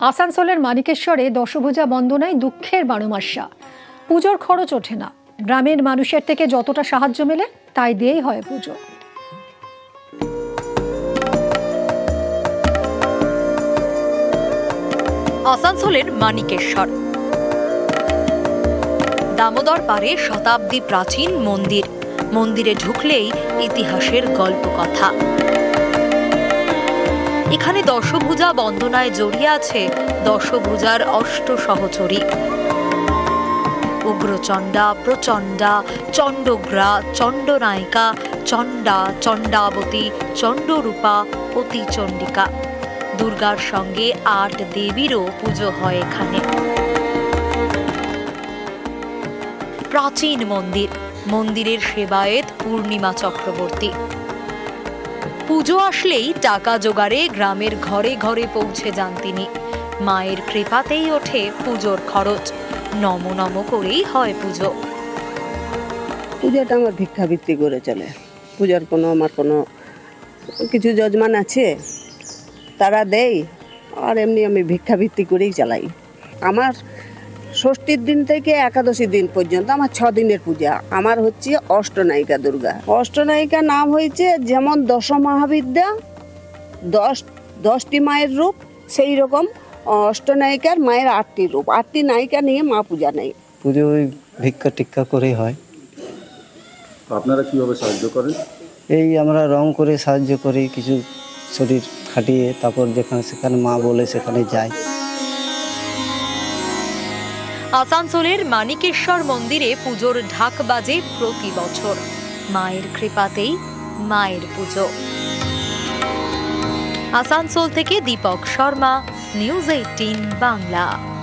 আসানসোলের মানিকেশ্বরে দশভুজা বন্দনায় দুঃখের বারোমাসা পুজোর খরচ ওঠে না। গ্রামের মানুষের থেকে যতটা সাহায্য মেলে, তাই দিয়েই হয় পুজো। আসানসোলের মানিকেশ্বর। দামোদর পারে শতাব্দী প্রাচীন মন্দির। মন্দিরে ঢুকলেই ইতিহাসের গল্প কথা এখানে দশভুজা বন্দনায় জড়িয়ে আছে দশভুজার অষ্ট সহচরী। উগ্রচণ্ডা, প্রচণ্ডা, চণ্ডগ্রা, চণ্ডনায়িকা, চণ্ডা, চণ্ডাবতী, চণ্ডরূপা অতি চণ্ডিকা দুর্গার সঙ্গে আট দেবীরও পুজো হয় এখানে। প্রাচীন মন্দির, মন্দিরের সেবায়েত পূর্ণিমা চক্রবর্তী। পুজো আসলেই টাকা জোগাড়ে গ্রামের ঘরে ঘরে পৌঁছে যান তিনি। মায়ের কৃপাতেই ওঠে পুজোর খরচ। নম নম করেই হয় পুজো। পূজাটা আমার ভিক্ষাবৃত্তি করে চলে। পূজার কোনো আমার কোনো কিছু যজমান আছে, তারা দেয়, আর এমনি আমি ভিক্ষাবৃত্তি করেই চালাই। আমার ষষ্ঠীর দিন থেকে একাদশী দিন পর্যন্ত আমার ছ দিনের পূজা। আমার হচ্ছে অষ্টনায়িকা দুর্গা। অষ্টনায়িকা নাম হয়েছে যেমন দশ মহাবিদ্যা দশ দশটি মায়ের রূপ সেই রকম অষ্টনায়িকার মায়ের আটটি রূপ। আটটি নায়িকা নিয়ে মা পূজা নেই পুজো ওই ভিক্ষা টিক্ষা করেই হয়। আপনারা কীভাবে সাহায্য করেন? এই আমরা রং করে সাহায্য করি কিছু শরীর খাটিয়ে তারপর যেখানে সেখানে মা বলে সেখানে যাই আসানসোলের মানিকেশ্বর মন্দিরে পুজোর ঢাক বাজে প্রতি বছর। মায়ের কৃপাতেই মায়ের পুজো। আসানসোল থেকে দীপক শর্মা, নিউজ এইটিন বাংলা।